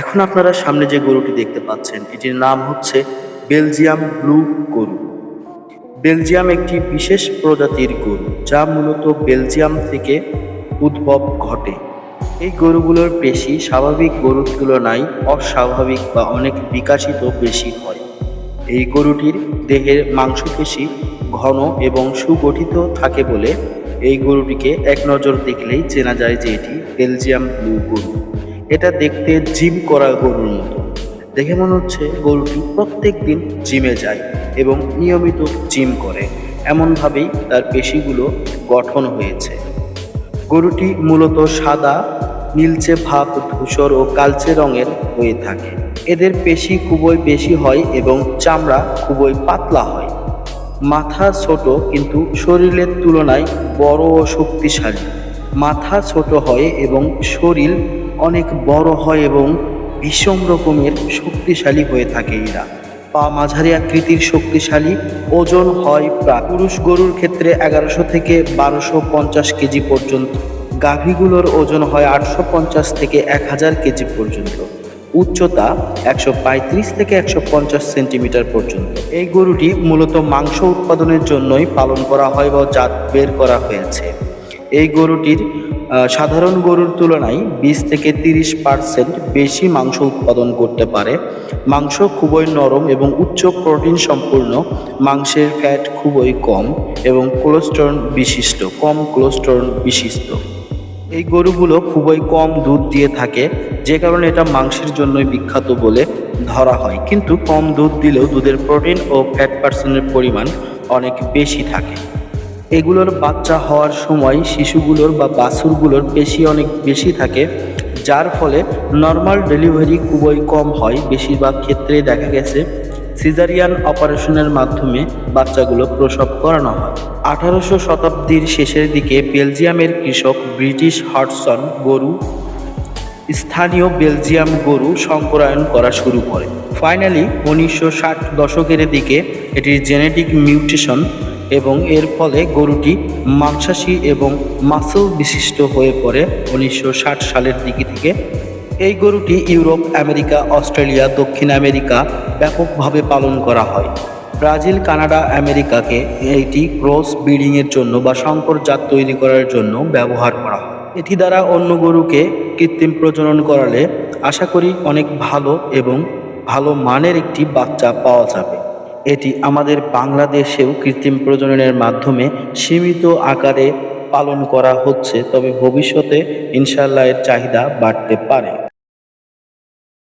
এখন আপনারা সামনে যে গরুটি দেখতে পাচ্ছেন, এটির নাম হচ্ছে বেলজিয়াম ব্লু গরু। বেলজিয়াম একটি বিশেষ প্রজাতির গরু, যা মূলত বেলজিয়াম থেকে উদ্ভব ঘটে। এই গরুগুলোর পেশি স্বাভাবিক গরুর তুলনায় অস্বাভাবিক বা অনেক বিকাশিত বেশি হয়। এই গরুটির দেহের মাংসপেশি ঘন এবং সুগঠিত থাকে বলে এই গরুটিকে এক নজর দেখলেই চেনা যায় যে এটি বেলজিয়াম ব্লু গরু। এটা দেখতে জিম করা গরুর মতো। দেখে মনে হচ্ছে গরুটি প্রত্যেক দিন জিমে যায় এবং নিয়মিত জিম করে। এমনভাবেই তার পেশিগুলো গঠন হয়েছে। গরুটি মূলত সাদা, নীলচে ভাব, ধূসর ও কালচে রঙের হয়ে থাকে। এদের পেশি খুবই বেশি হয় এবং চামড়া খুবই পাতলা হয়। মাথা ছোট কিন্তু শরীরের তুলনায় বড় ও শক্তিশালী। মাথা ছোট হয় এবং শরীর অনেক বড় হয় এবং ভীষণ রকমের শক্তিশালী হয়ে থাকে এরা। পা মাঝারি আকৃতির শক্তিশালী ওজন হয় প্রায়। পুরুষ গরুর ক্ষেত্রে এগারোশো থেকে বারোশো পঞ্চাশ কেজি পর্যন্ত। গাভীগুলোর ওজন হয় আটশো পঞ্চাশ থেকে এক হাজার কেজি পর্যন্ত। উচ্চতা একশো পঁয়ত্রিশ থেকে একশো পঞ্চাশ সেন্টিমিটার পর্যন্ত। এই গরুটি মূলত মাংস উৎপাদনের জন্যই পালন করা হয় বা জাত বের করা হয়েছে। এই গরুটির সাধারণ গরুর তুলনায় বিশ থেকে তিরিশ পার্সেন্ট বেশি মাংস উৎপাদন করতে পারে। মাংস খুবই নরম এবং উচ্চ প্রোটিন সম্পূর্ণ। মাংসের ফ্যাট খুবই কম এবং কোলেস্টেরল বিশিষ্ট, কম কোলেস্টেরল বিশিষ্ট। এই গরুগুলো খুবই কম দুধ দিয়ে থাকে, যে কারণে এটা মাংসের জন্যই বিখ্যাত বলে ধরা হয়। কিন্তু কম দুধ দিলেও দুধের প্রোটিন ও ফ্যাট পার্সেন্টের পরিমাণ অনেক বেশি থাকে। এগুলোর বাচ্চা হওয়ার সময় শিশুগুলোর বা বাছুরগুলোর পেশি অনেক বেশি থাকে, যার ফলে নর্মাল ডেলিভারি খুবই কম হয় বেশিরভাগ ক্ষেত্রে দেখা গেছে। সিজারিয়ান অপারেশনের মাধ্যমে বাচ্চাগুলো প্রসব করানো হয়। আঠারোশো শতাব্দীর শেষের দিকে বেলজিয়ামের কৃষক ব্রিটিশ হটসন গরু, স্থানীয় বেলজিয়াম গরু সংকরায়ন করা শুরু করে। ফাইনালি উনিশশো ষাট দশকের দিকে এটির জেনেটিক মিউটেশন এবং এর ফলে গরুটি মাংসাশী এবং মাসল বিশিষ্ট হয়ে পড়ে উনিশশো ষাট সালের দিকে থেকে। এই গরুটি ইউরোপ, আমেরিকা, অস্ট্রেলিয়া, দক্ষিণ আমেরিকা ব্যাপকভাবে পালন করা হয়। ব্রাজিল, কানাডা, আমেরিকাকে এইটি ক্রস ব্রিডিংয়ের জন্য বা সংকর জাত তৈরি করার জন্য ব্যবহার করা হয়। এটি দ্বারা অন্য গরুকে কৃত্রিম প্রজনন করালে আশা করি অনেক ভালো এবং ভালো মানের একটি বাচ্চা পাওয়া যাবে। এটি আমাদের বাংলাদেশেও কৃত্রিম প্রজননের মাধ্যমে সীমিত আকারে পালন করা হচ্ছে, তবে ভবিষ্যতে ইনশাল্লাহ এর চাহিদা বাড়তে পারে।